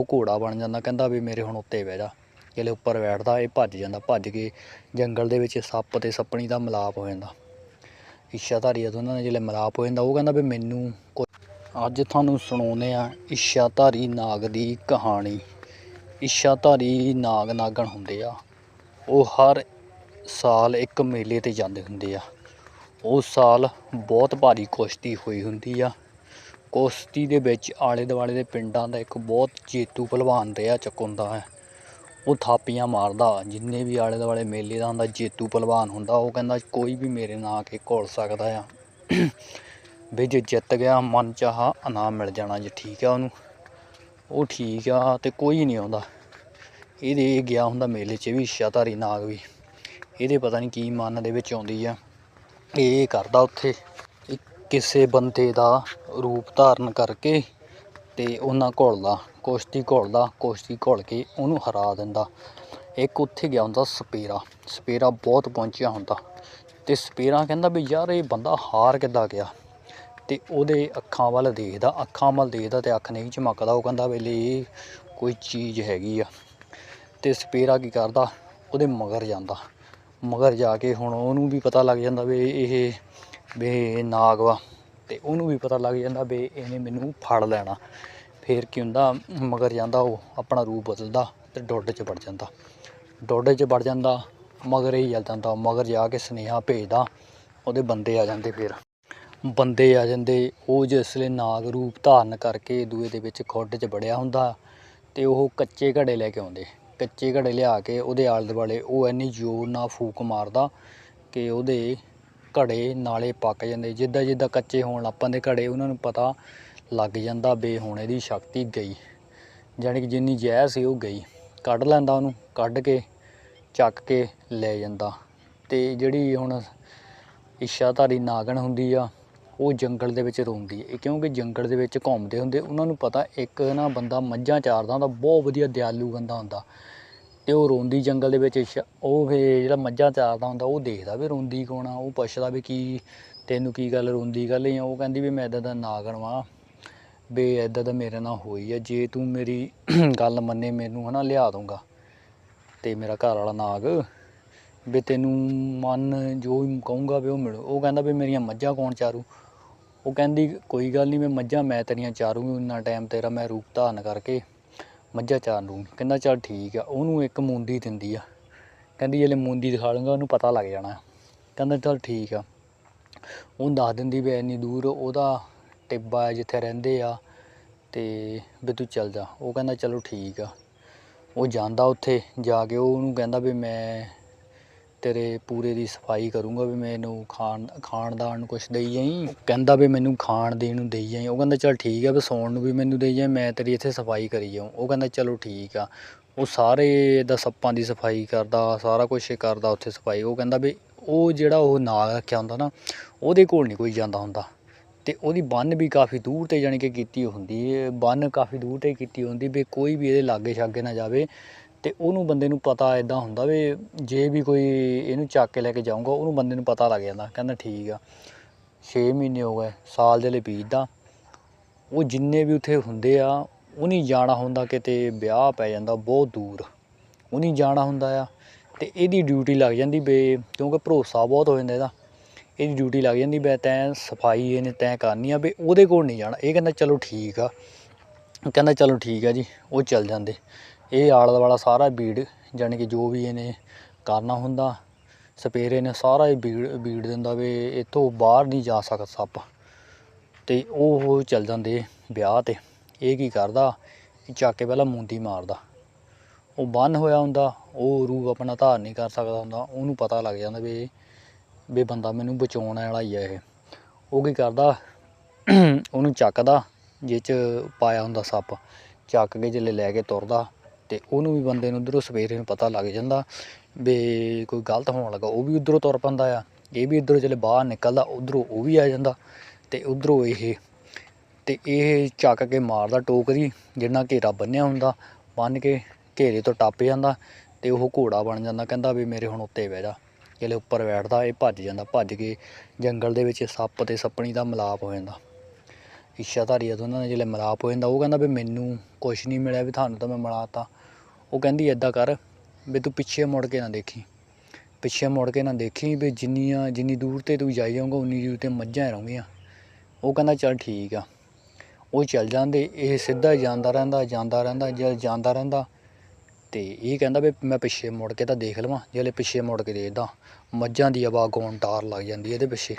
ਉਹ ਘੋੜਾ ਬਣ ਜਾਂਦਾ, ਕਹਿੰਦਾ ਵੀ ਮੇਰੇ ਹੁਣ ਉੱਤੇ ਬਹਿ ਜਾ। ਜਿਹੜੇ ਉੱਪਰ ਬੈਠਦਾ, ਇਹ ਭੱਜ ਜਾਂਦਾ, ਭੱਜ ਕੇ ਜੰਗਲ ਦੇ ਵਿੱਚ ਸੱਪ ਤੇ ਸੱਪਣੀ ਦਾ ਮਿਲਾਪ ਹੋ ਜਾਂਦਾ। ਇੱਛਾਧਾਰੀ ਆ ਦੋਨਾਂ ਦਾ ਜਿਹੜੇ ਮਿਲਾਪ ਹੋ ਜਾਂਦਾ, ਉਹ ਕਹਿੰਦਾ ਵੀ ਮੈਨੂੰ ਕੁ- ਅੱਜ ਤੁਹਾਨੂੰ ਸੁਣਾਉਂਦੇ ਆ ਇੱਛਾਧਾਰੀ ਨਾਗ ਦੀ ਕਹਾਣੀ। ਇੱਛਾਧਾਰੀ ਨਾਗ ਨਾਗਣ ਹੁੰਦੇ ਆ। ਉਹ ਹਰ ਸਾਲ ਇੱਕ ਮੇਲੇ ਤੇ ਜਾਂਦੇ ਹੁੰਦੇ ਆ। ਉਸ ਸਾਲ ਬਹੁਤ ਭਾਰੀ ਕੁਸ਼ਤੀ ਹੋਈ ਹੁੰਦੀ ਆ। ਕੁਸ਼ਤੀ ਦੇ ਵਿੱਚ ਆਲੇ ਦੁਆਲੇ ਦੇ ਪਿੰਡਾਂ ਦਾ ਇੱਕ ਬਹੁਤ ਜੇਤੂ ਭਲਵਾਨ ਰਿਹਾ ਚੁੱਕੁੰਦਾ ਹੈ। ਉਹ ਥਾਪੀਆਂ ਮਾਰਦਾ, ਜਿੰਨੇ ਵੀ ਆਲੇ ਦੁਆਲੇ ਮੇਲੇ ਦਾ ਹੁੰਦਾ, ਜੇਤੂ ਭਲਵਾਨ ਹੁੰਦਾ, ਉਹ ਕਹਿੰਦਾ, ਕੋਈ ਵੀ ਮੇਰੇ ਨਾਲ ਆ ਕੇ ਘੋਲ ਸਕਦਾ ਆ। ਵੀ ਜੇ ਜਿੱਤ ਗਿਆ, ਮਨ ਚਾਹਾ ਇਨਾਮ ਮਿਲ ਜਾਣਾ ਜੇ ਠੀਕ ਆ ਉਹਨੂੰ। ਉਹ ਠੀਕ ਆ ਤੇ ਕੋਈ ਨਹੀਂ ਆਉਂਦਾ। ਇਹਦੇ ਇਹ ਗਿਆ ਹੁੰਦਾ ਮੇਲੇ 'ਚ ਵੀ ਇੱਛਾਧਾਰੀ ਨਾਗ ਵੀ। ਇਹਦੇ ਪਤਾ ਨਹੀਂ ਕੀ ਮਨ ਦੇ ਵਿੱਚ ਆਉਂਦੀ ਆ। ਇਹ ਕਰਦਾ ਉੱਥੇ। ਕਿਸੇ ਬੰਦੇ ਦਾ ਰੂਪ ਧਾਰਨ ਕਰਕੇ ਤੇ ਉਹਨਾਂ ਘੋਲਦਾ ਕੁਸ਼ਤੀ ਘੋਲਦਾ ਕੁਸ਼ਤੀ ਘੋਲ ਕੇ ਉਹਨੂੰ ਹਰਾ ਦਿੰਦਾ। ਇੱਕ ਉੱਥੇ ਗਿਆ ਹੁੰਦਾ ਸਪੇਰਾ। ਸਪੇਰਾ ਬਹੁਤ ਪਹੁੰਚਿਆ ਹੁੰਦਾ। ਤੇ ਸਪੇਰਾ ਕਹਿੰਦਾ ਵੀ ਯਾਰ ਇਹ ਬੰਦਾ ਹਾਰ ਕਿੱਦਾਂ ਗਿਆ? ਤੇ ਉਹਦੇ ਅੱਖਾਂ ਵੱਲ ਦੇਖਦਾ, ਅੱਖਾਂ ਵੱਲ ਦੇਖਦਾ ਤੇ ਅੱਖ ਨਹੀਂ ਚਮਕਦਾ। ਉਹ ਕਹਿੰਦਾ ਵੇਲੇ ਇਹ ਕੋਈ ਚੀਜ਼ ਹੈਗੀ ਆ। ਤੇ ਸਪੇਰਾ ਕੀ ਕਰਦਾ? ਉਹਦੇ ਮਗਰ ਜਾਂਦਾ। ਮਗਰ ਜਾ ਕੇ ਹੁਣ ਉਹਨੂੰ ਵੀ ਪਤਾ ਲੱਗ ਜਾਂਦਾ ਵੀ ਇਹ ਵੀ ਇਹ ਨਾਗ ਵਾ ਤੇ ਉਹਨੂੰ ਵੀ ਪਤਾ ਲੱਗ ਜਾਂਦਾ ਵੀ ਇਹਨੇ ਮੈਨੂੰ ਫੜ ਲੈਣਾ। ਫੇਰ ਕੀ ਹੁੰਦਾ, ਮਗਰ ਜਾਂਦਾ ਉਹ ਆਪਣਾ ਰੂਪ ਬਦਲਦਾ ਤੇ ਡੋਡੇ 'ਚ ਵੜ ਜਾਂਦਾ। ਡੋਡੇ 'ਚ ਵੜ ਜਾਂਦਾ, ਮਗਰ ਹੀ ਚੱਲ ਜਾਂਦਾ, ਮਗਰ ਜਾ ਕੇ ਸੁਨੇਹਾ ਭੇਜਦਾ, ਉਹਦੇ ਬੰਦੇ ਆ ਜਾਂਦੇ ਫਿਰ। ਬੰਦੇ ਆ ਜਾਂਦੇ, ਉਹ ਜਿਸ ਨਾਗ ਰੂਪ ਧਾਰਨ ਕਰਕੇ ਦੂਏ ਦੇ ਵਿੱਚ ਖੁੱਡ 'ਚ ਵੜਿਆ ਹੁੰਦਾ ਤੇ ਉਹ ਕੱਚੇ ਘੜੇ ਲੈ ਕੇ ਆਉਂਦੇ। ਕੱਚੇ ਘੜੇ ਲਿਆ ਕੇ ਉਹਦੇ ਆਲੇ ਦੁਆਲੇ ਉਹ ਇੰਨੀ ਜ਼ੋਰ ਨਾਲ ਫੂਕ ਮਾਰਦਾ ਕਿ ਉਹਦੇ ਘੜੇ ਨਾਲੇ ਪੱਕ ਜਾਂਦੇ। ਜਿੱਦਾਂ ਜਿੱਦਾਂ ਕੱਚੇ ਹੋਣ ਲੱਗ ਦੇ ਘੜੇ, ਉਹਨਾਂ ਨੂੰ ਪਤਾ ਲੱਗ ਜਾਂਦਾ ਬੇ ਹੁਣ ਇਹਦੀ ਸ਼ਕਤੀ ਗਈ। ਜਾਣੀ ਕਿ ਜਿੰਨੀ ਜ਼ਹਿਰ ਸੀ ਉਹ ਗਈ। ਕੱਢ ਲੈਂਦਾ ਉਹਨੂੰ, ਕੱਢ ਕੇ, ਚੱਕ ਕੇ ਲੈ ਜਾਂਦਾ। ਤੇ ਜਿਹੜੀ ਹੁਣ ਇੱਛਾਧਾਰੀ ਨਾਗਣ ਹੁੰਦੀ ਆ, ਉਹ ਜੰਗਲ ਦੇ ਵਿੱਚ ਰੋਂਦੀ ਹੈ ਕਿਉਂਕਿ ਜੰਗਲ ਦੇ ਵਿੱਚ ਘੁੰਮਦੇ ਹੁੰਦੇ, ਉਹਨਾਂ ਨੂੰ ਪਤਾ ਇੱਕ ਨਾ ਬੰਦਾ ਮੱਝਾਂ ਚਾਰਦਾ ਹੁੰਦਾ, ਬਹੁਤ ਵਧੀਆ ਦਿਆਲੂ ਬੰਦਾ ਹੁੰਦਾ। ਤੇ ਉਹ ਰੋਂਦੀ ਜੰਗਲ ਦੇ ਵਿੱਚ ਇੱਛਾ- ਉਹ ਫੇ ਜਿਹੜਾ ਮੱਝਾਂ ਚਾਰਦਾ ਹੁੰਦਾ, ਉਹ ਦੇਖਦਾ ਵੀ ਰੋਂਦੀ ਕੌਣ ਆ, ਉਹ ਪੁੱਛਦਾ ਵੀ ਕੀ ਤੈਨੂੰ ਕੀ ਗੱਲ ਰੋਂਦੀ ਗੱਲ ਆ ਉਹ ਕਹਿੰਦੀ ਵੀ ਮੈਂ ਇੱਦਾਂ ਦਾ ਨਾਗਣ ਵਾਂ ਵੀ ਇੱਦਾਂ ਦਾ ਮੇਰੇ ਨਾਲ ਹੋਈ ਆ, ਜੇ ਤੂੰ ਮੇਰੀ ਗੱਲ ਮੰਨੇ ਮੈਨੂੰ, ਹਨਾ, ਲਿਆ ਦੂੰਗਾ ਤੇ ਮੇਰਾ ਘਰ ਵਾਲਾ ਨਾਗ, ਵੀ ਤੈਨੂੰ ਮਨ ਜੋ ਵੀ ਕਹੂੰਗਾ ਵੀ ਉਹ ਮਿਲੂ, ਉਹ ਕਹਿੰਦਾ ਵੀ ਮੇਰੀਆਂ ਮੱਝਾਂ ਕੌਣ ਚਾਰੂ, ਉਹ ਕਹਿੰਦੀ ਕੋਈ ਗੱਲ ਨਹੀਂ ਮੈਂ ਮੱਝਾਂ ਮੈਂ ਤੇਰੀਆਂ ਚਾਰੂੰਗੀ ਉਨਾ ਟਾਈਮ ਤੇਰਾ ਮੈਂ ਰੂਪ ਧਾਰਨ ਕਰਕੇ ਮੱਝਾਂ ਚਾਰ ਲੂੰਗੀ ਕਹਿੰਦਾ ਚੱਲ ਠੀਕ ਆ, ਉਹਨੂੰ ਇੱਕ ਮੂੰਦੀ ਦਿੰਦੀ ਆ। ਕਹਿੰਦੀ ਜੇ ਮੂੰਦੀ ਦਿਖਾ ਲੂੰਗਾ ਉਹਨੂੰ ਪਤਾ ਲੱਗ ਜਾਣਾ। ਕਹਿੰਦਾ ਚੱਲ ਠੀਕ ਆ। ਉਹ ਦੱਸ ਦਿੰਦੀ ਵੀ ਇੰਨੀ ਦੂਰ ਉਹਦਾ ਟਿੱਬਾ ਆ, ਜਿੱਥੇ ਰਹਿੰਦੇ ਆ, ਤੇ ਵੀ ਤੂੰ ਚੱਲ ਜਾ। ਉਹ ਕਹਿੰਦਾ ਚਲੋ ਠੀਕ ਆ। ਉਹ ਜਾਂਦਾ ਉੱਥੇ, ਜਾ ਕੇ ਉਹ ਉਹਨੂੰ ਕਹਿੰਦਾ ਵੀ ਮੈਂ ਤੇਰੇ ਪੂਰੇ ਦੀ ਸਫ਼ਾਈ ਕਰੂੰਗਾ ਵੀ ਮੈਨੂੰ ਖਾਣ ਖਾਣ ਦਾਣ ਨੂੰ ਕੁਛ ਦੇਈ ਜਾਈ। ਕਹਿੰਦਾ ਵੀ ਮੈਨੂੰ ਖਾਣ ਦੇਣ ਨੂੰ ਦੇਈ ਜਾਈ। ਉਹ ਕਹਿੰਦਾ, ਚੱਲ ਠੀਕ ਆ, ਵੀ ਸੌਣ ਨੂੰ ਵੀ ਮੈਨੂੰ ਦੇਈ ਜਾਈ, ਮੈਂ ਤੇਰੀ ਇੱਥੇ ਸਫ਼ਾਈ ਕਰੀ ਜਾਊਂ। ਉਹ ਕਹਿੰਦਾ, ਚਲੋ ਠੀਕ ਆ। ਉਹ ਸਾਰੇ ਦਾ ਸੱਪਾਂ ਦੀ ਸਫ਼ਾਈ ਕਰਦਾ, ਸਾਰਾ ਕੁਝ ਕਰਦਾ ਉੱਥੇ ਸਫ਼ਾਈ। ਉਹ ਕਹਿੰਦਾ ਵੀ ਉਹ ਜਿਹੜਾ ਉਹ ਨਾਲ ਰੱਖਿਆ ਹੁੰਦਾ ਨਾ, ਉਹਦੇ ਕੋਲ ਨਹੀਂ ਕੋਈ ਜਾਂਦਾ ਹੁੰਦਾ। ਤੇ ਉਹਦੀ ਬੰਨ ਵੀ ਕਾਫੀ ਦੂਰ ਤੇ ਜਾਣੀ ਕਿ ਕੀਤੀ ਹੁੰਦੀ ਹੈ ਬੰਨ ਕਾਫੀ ਦੂਰ ਤੇ ਕੀਤੀ ਹੁੰਦੀ ਵੀ ਕੋਈ ਵੀ ਇਹਦੇ ਲਾਗੇ ਛਾਗੇ ਨਾ ਜਾਵੇ। ਤੇ ਉਹਨੂੰ ਬੰਦੇ ਨੂੰ ਪਤਾ ਇਦਾਂ ਹੁੰਦਾ ਵੀ ਜੇ ਵੀ ਕੋਈ ਇਹਨੂੰ ਚੱਕ ਕੇ ਲੈ ਕੇ ਜਾਊਗਾ, ਉਹਨੂੰ ਬੰਦੇ ਨੂੰ ਪਤਾ ਲੱਗ ਜਾਂਦਾ, ਕਹਿੰਦਾ ਠੀਕ ਆ। 6 ਮਹੀਨੇ ਹੋ ਗਏ, ਸਾਲ ਦੇ ਲਈ ਬੀਤਦਾ। ਉਹ ਜਿੰਨੇ ਵੀ ਉੱਥੇ ਹੁੰਦੇ ਆ, ਉਹ ਜਾਣਾ ਹੁੰਦਾ ਕਿਤੇ ਵਿਆਹ ਪੈ ਜਾਂਦਾ, ਬਹੁਤ ਦੂਰ। ਉਹ ਜਾਣਾ ਹੁੰਦਾ ਆ। ਤੇ ਇਹਦੀ ਡਿਊਟੀ ਲੱਗ ਜਾਂਦੀ ਬੇ ਕਿਉਂਕਿ ਭਰੋਸਾ ਬਹੁਤ ਹੋ ਜਾਂਦਾ ਇਹਦਾ। ਇਹਦੀ ਡਿਊਟੀ ਲੱਗ ਜਾਂਦੀ ਬੈ ਤੈਂ ਸਫ਼ਾਈ ਇਹਨੇ ਤੈਂ ਕਰਨੀ ਆ, ਵੀ ਉਹਦੇ ਕੋਲ ਨਹੀਂ ਜਾਣਾ। ਇਹ ਕਹਿੰਦਾ, ਚਲੋ ਠੀਕ ਆ। ਕਹਿੰਦਾ, ਚਲੋ ਠੀਕ ਆ ਜੀ। ਉਹ ਚੱਲ ਜਾਂਦੇ। ਇਹ ਆਲਾ ਦੁਆਲਾ ਸਾਰਾ ਬੀੜ ਜਾਣੀ ਕਿ ਜੋ ਵੀ ਇਹਨੇ ਕਰਨਾ ਹੁੰਦਾ ਸਪੇਰੇ ਨੇ ਸਾਰਾ ਹੀ ਬੀੜ ਬੀੜ ਦਿੰਦਾ ਵੀ ਇੱਥੋਂ ਬਾਹਰ ਨਹੀਂ ਜਾ ਸਕਦਾ ਸੱਪ। ਤੇ ਉਹ ਚੱਲ ਜਾਂਦੇ ਵਿਆਹ ਤੇ। ਇਹ ਕੀ ਕਰਦਾ? ਚੱਕ ਕੇ ਪਹਿਲਾਂ ਮੁੰਦੀ ਮਾਰਦਾ। ਉਹ ਬੰਨ ਹੋਇਆ ਹੁੰਦਾ, ਉਹ ਰੂਹ ਆਪਣਾ ਧਾਰ ਨਹੀਂ ਕਰ ਸਕਦਾ ਹੁੰਦਾ। ਉਹਨੂੰ ਪਤਾ ਲੱਗ ਜਾਂਦਾ ਵੀ ਵੀ ਬੰਦਾ ਮੈਨੂੰ ਬਚਾਉਣ ਵਾਲਾ ਹੀ ਆ ਇਹ। ਉਹ ਕੀ ਕਰਦਾ? ਉਹਨੂੰ ਚੱਕਦਾ, ਜਿਹ ਚ ਪਾਇਆ ਹੁੰਦਾ ਸੱਪ। ਚੱਕ ਕੇ ਜਿਲੇ ਲੈ ਕੇ ਤੁਰਦਾ। ਤੇ ਉਹਨੂੰ ਵੀ ਬੰਦੇ ਨੂੰ ਉਧਰੋਂ ਸਵੇਰੇ ਨੂੰ ਪਤਾ ਲੱਗ ਜਾਂਦਾ ਵੀ ਕੋਈ ਗਲਤ ਹੋਣ ਲੱਗਾ, ਉਹ ਵੀ ਉਧਰੋਂ ਤੁਰ ਪੈਂਦਾ ਆ। ਇਹ ਵੀ ਉਧਰੋਂ ਜਿਲੇ ਬਾਹਰ ਨਿਕਲਦਾ, ਉਧਰੋਂ ਉਹ ਵੀ ਆ ਜਾਂਦਾ ਤੇ ਉਧਰੋਂ ਇਹ, ਤੇ ਇਹ ਚੱਕ ਕੇ ਮਾਰਦਾ ਟੋਕਰੀ, ਜਿੰਨਾ ਘੇਰਾ ਬੰਨਿਆ ਹੁੰਦਾ, ਬੰਨ ਕੇ ਘੇਰੇ ਤੋਂ ਟੱਪ ਜਾਂਦਾ ਤੇ ਉਹ ਘੋੜਾ ਬਣ ਜਾਂਦਾ, ਕਹਿੰਦਾ ਵੀ ਮੇਰੇ ਹੁਣ ਉੱਤੇ ਬਹਿ ਜਾ। ਜਿਹੜੇ ਉੱਪਰ ਬੈਠਦਾ, ਇਹ ਭੱਜ ਜਾਂਦਾ, ਭੱਜ ਕੇ ਜੰਗਲ ਦੇ ਵਿੱਚ ਸੱਪ ਤੇ ਸੱਪਣੀ ਦਾ ਮਿਲਾਪ ਹੋ ਜਾਂਦਾ। ਇੱਛਾਧਾਰੀ ਆ ਦੋਨਾਂ ਦਾ, ਜਿਹੜੇ ਮਿਲਾਪ ਹੋ ਜਾਂਦਾ, ਉਹ ਕਹਿੰਦਾ ਵੀ ਮੈਨੂੰ ਕੁਛ ਨਹੀਂ ਮਿਲਿਆ ਵੀ ਤੁਹਾਨੂੰ ਤਾਂ ਮੈਂ ਮਿਲਾਤਾ। ਉਹ ਕਹਿੰਦੀ ਐਦਾਂ ਕਰ ਵੀ ਤੂੰ ਪਿੱਛੇ ਮੁੜ ਕੇ ਨਾ ਦੇਖੀ। ਪਿੱਛੇ ਮੁੜ ਕੇ ਨਾ ਦੇਖੀ ਵੀ ਜਿੰਨੀਆਂ ਜਿੰਨੀ ਦੂਰ ਤੇ ਤੂੰ ਜਾਈ ਜਾਊਂਗਾ, ਉਨੀ ਦੂਰ ਤੇ ਮੱਝਾਂ ਹੀ ਰਹੂੰਗੀਆਂ। ਉਹ ਕਹਿੰਦਾ ਚੱਲ ਠੀਕ ਆ। ਉਹ ਚੱਲ ਜਾਂਦੇ, ਇਹ ਸਿੱਧਾ ਜਾਂਦਾ ਰਹਿੰਦਾ ਜਾਂਦਾ ਰਹਿੰਦਾ ਜਦ ਜਾਂਦਾ ਰਹਿੰਦਾ। ਤੇ ਇਹ ਕਹਿੰਦਾ ਵੀ ਮੈਂ ਪਿੱਛੇ ਮੁੜ ਕੇ ਤਾਂ ਦੇਖ ਲਵਾਂ ਜਿਹੜੇ ਪਿੱਛੇ ਮੁੜ ਕੇ ਦੇਖਦਾ, ਮੱਝਾਂ ਦੀ ਆਵਾਜ਼ ਗਾਉਣ ਟਾਰ ਲੱਗ ਜਾਂਦੀ ਇਹਦੇ ਪਿੱਛੇ।